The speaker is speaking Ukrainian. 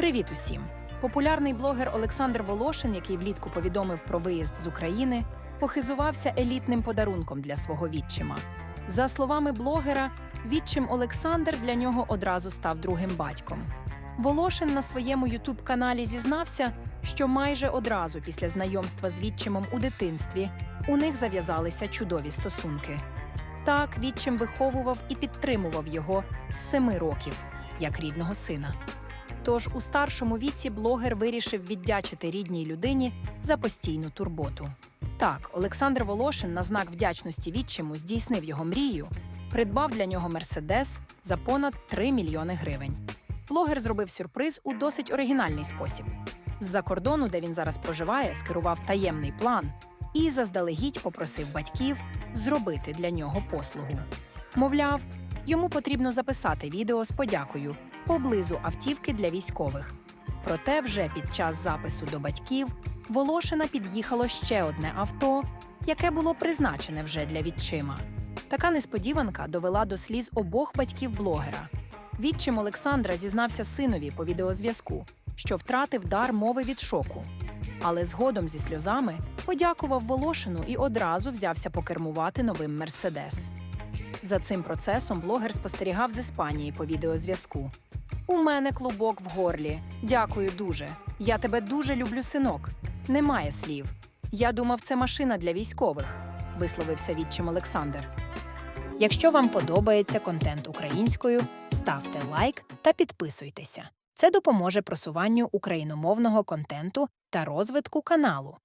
Привіт усім! Популярний блогер Олександр Волошин, який влітку повідомив про виїзд з України, похизувався елітним подарунком для свого відчима. За словами блогера, відчим Олександр для нього одразу став другим батьком. Волошин на своєму ютуб-каналі зізнався, що майже одразу після знайомства з відчимом у дитинстві у них зав'язалися чудові стосунки. Так, відчим виховував і підтримував його з семи років, як рідного сина. Тож у старшому віці блогер вирішив віддячити рідній людині за постійну турботу. Так, Олександр Волошин на знак вдячності відчиму здійснив його мрію, придбав для нього мерседес за понад 3 мільйони гривень. Блогер зробив сюрприз у досить оригінальний спосіб. З-за кордону, де він зараз проживає, скерував таємний план і заздалегідь попросив батьків зробити для нього послугу. Мовляв, йому потрібно записати відео з подякою поблизу автівки для військових. Проте вже під час запису до батьків Волошина під'їхало ще одне авто, яке було призначене вже для відчима. Така несподіванка довела до сліз обох батьків блогера. Відчим Олександра зізнався синові по відеозв'язку, що втратив дар мови від шоку. Але згодом зі сльозами подякував Волошину і одразу взявся покермувати новим Мерседес. За цим процесом блогер спостерігав з Іспанії по відеозв'язку. У мене клубок в горлі. Дякую дуже. Я тебе дуже люблю, синок. Немає слів. Я думав, це машина для військових, висловився відчим Олександр. Якщо вам подобається контент українською, ставте лайк та підписуйтеся. Це допоможе просуванню україномовного контенту та розвитку каналу.